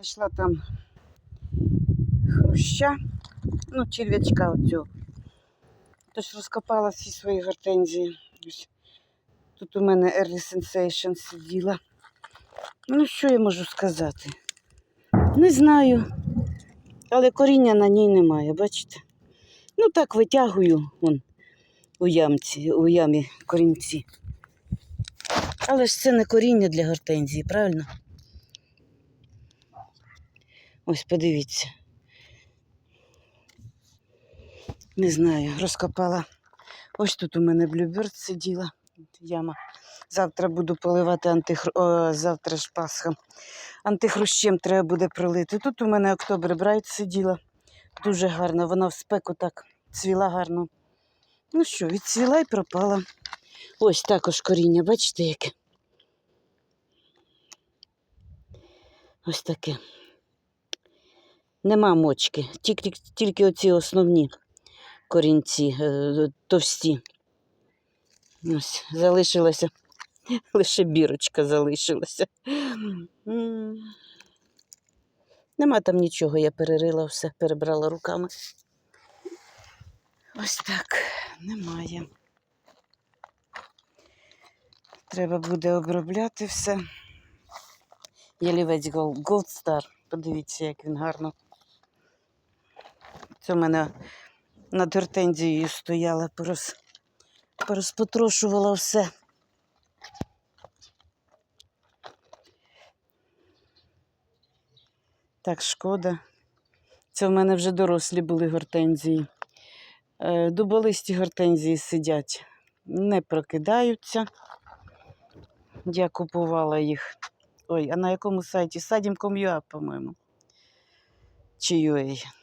Знайшла там хруща, ну, черв'ячка оцього. Тож розкопала всі свої гортензії. Тут у мене Early Sensation сиділа. Ну, що я можу сказати? Не знаю. Але коріння на ній немає, бачите? Ну так витягую вон, у ямці, у ямі корінці. Але ж це не коріння для гортензії, правильно? Ось подивіться. Не знаю, розкопала. Ось тут у мене блюберт сиділа. Яма. Завтра буду поливати антихр... О, завтра ж Пасха. Антихрущем треба буде пролити. Тут у мене октобер брайт сиділа. Дуже гарно. Вона в спеку так цвіла гарно. Ну що, відцвіла і пропала. Ось також коріння, бачите, яке? Ось таке. Нема мочки, тільки, тільки оці основні корінці, е, товсті. Ось, залишилася. Лише бірочка залишилася. Нема там нічого, я перерила все, перебрала руками. Ось так, немає. Треба буде обробляти все. Ялівець Gold, Star. Подивіться, як він гарно. Це в мене над гортензією стояла, порос, порозпотрошувала все. Так, шкода. Це в мене вже дорослі були гортензії. Е, Дуболисті гортензії сидять, не прокидаються. Я купувала їх. Ой, а на якому сайті? Садім.com.ua, по-моєму. Чи UA.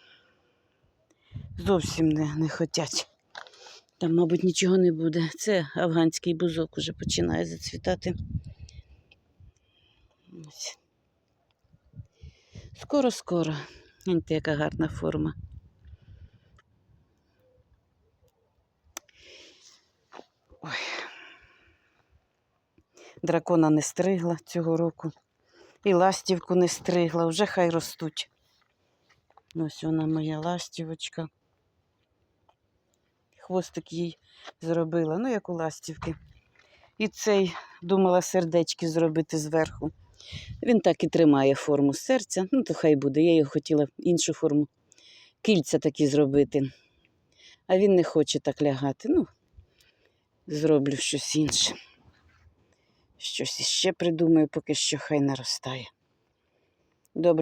Зовсім не, не хотять. Там, мабуть, нічого не буде. Це афганський бузок уже починає зацвітати. Скоро-скоро. Гляньте, яка гарна форма. Ой. Дракона не стригла цього року. І ластівку не стригла, вже хай ростуть. Ось вона моя ластівочка. Хвостик їй зробила, ну, як у ластівки. І цей думала сердечки зробити зверху. Він так і тримає форму серця. Ну, то хай буде. Я його хотіла іншу форму. Кільця такі зробити. А він не хоче так лягати. Ну, зроблю щось інше. Щось іще придумаю, поки що хай наростає. Добре.